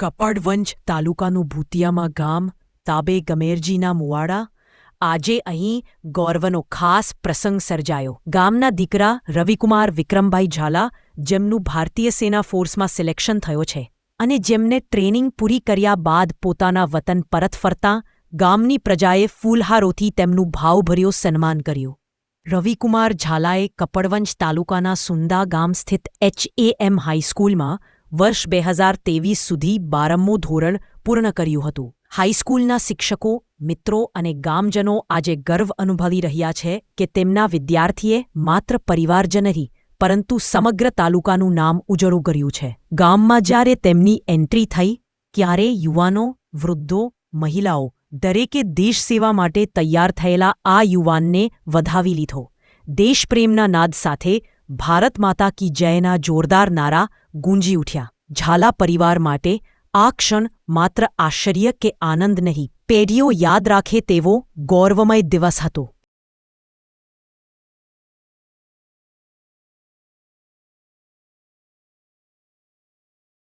કપડવંજ તાલુકાનું ભૂતિયામાં ગામ તાબે ગમેરજીના મુવાડા. આજે અહીં ગૌરવનો ખાસ પ્રસંગ સર્જાયો. ગામના દીકરા રવિકુમાર વિક્રમભાઈ ઝાલા જેમનું ભારતીય સેના ફોર્સમાં સિલેક્શન થયો છે અને જેમને ટ્રેનિંગ પૂરી કર્યા બાદ પોતાના વતન પરત ફરતાં ગામની પ્રજાએ ફૂલહારોથી તેમનું ભાવભર્યો સન્માન કર્યું. રવિકુમાર ઝાલાએ કપડવંજ તાલુકાના સુંદા ગામ સ્થિત એચએએમ હાઈસ્કૂલમાં વર્ષ બે હજાર તેવીસ સુધી બારમું ધોરણ પૂર્ણ કર્યું હતું. હાઈસ્કૂલના શિક્ષકો, મિત્રો અને ગામજનો આજે ગર્વ અનુભવી રહ્યા છે કે તેમના વિદ્યાર્થીએ માત્ર પરિવાર નહીં, પરંતુ સમગ્ર તાલુકાનું નામ ઉજળું કર્યું છે. ગામમાં જ્યારે તેમની એન્ટ્રી થઈ, ત્યારે યુવાનો, વૃદ્ધો, મહિલાઓ દરેકે દેશ સેવા માટે તૈયાર થયેલા આ યુવાનને વધાવી લીધો. દેશપ્રેમના નાદ સાથે ભારત માતા કી જયના જોરદાર નારા ગુંજી ઉઠ્યા. ઝાલા પરિવાર માટે આ ક્ષણ માત્ર આશ્ચર્ય કે આનંદ નહીં, પેઢીઓ યાદ રાખે તેવો ગૌરવમય દિવસ હતો.